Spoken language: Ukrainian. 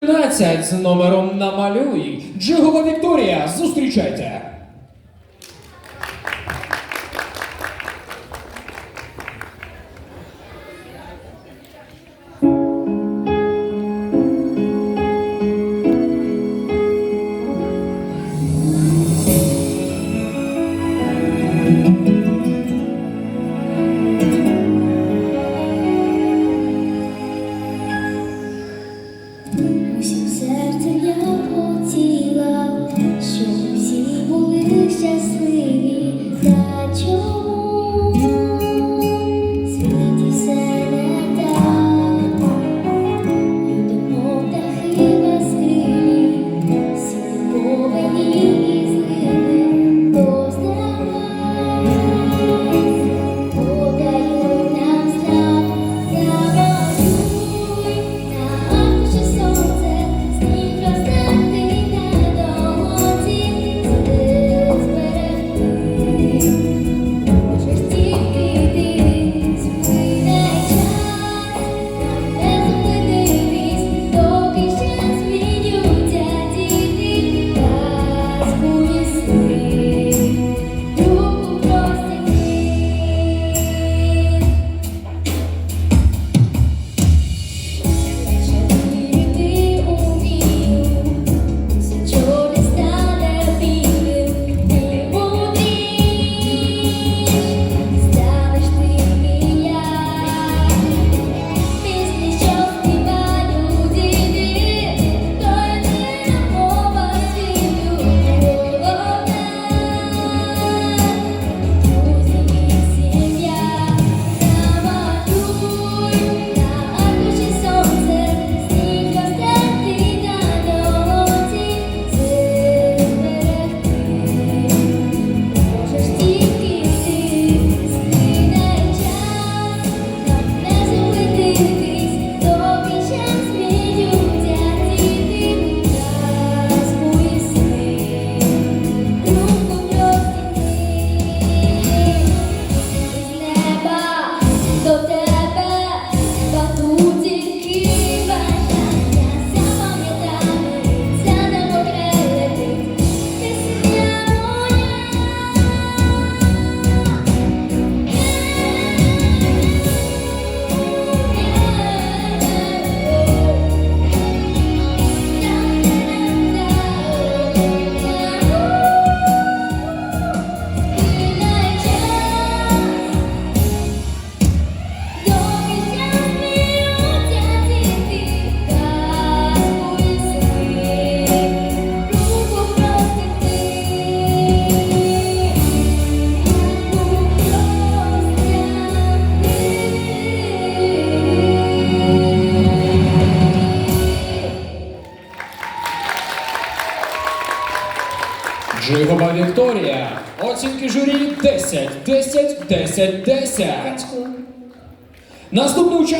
13 з номером намалюй. Джигова Вікторія, зустрічайте! Жигова Вікторія. Оцінки журі 10, 10, 10, 10. Наступний учасник.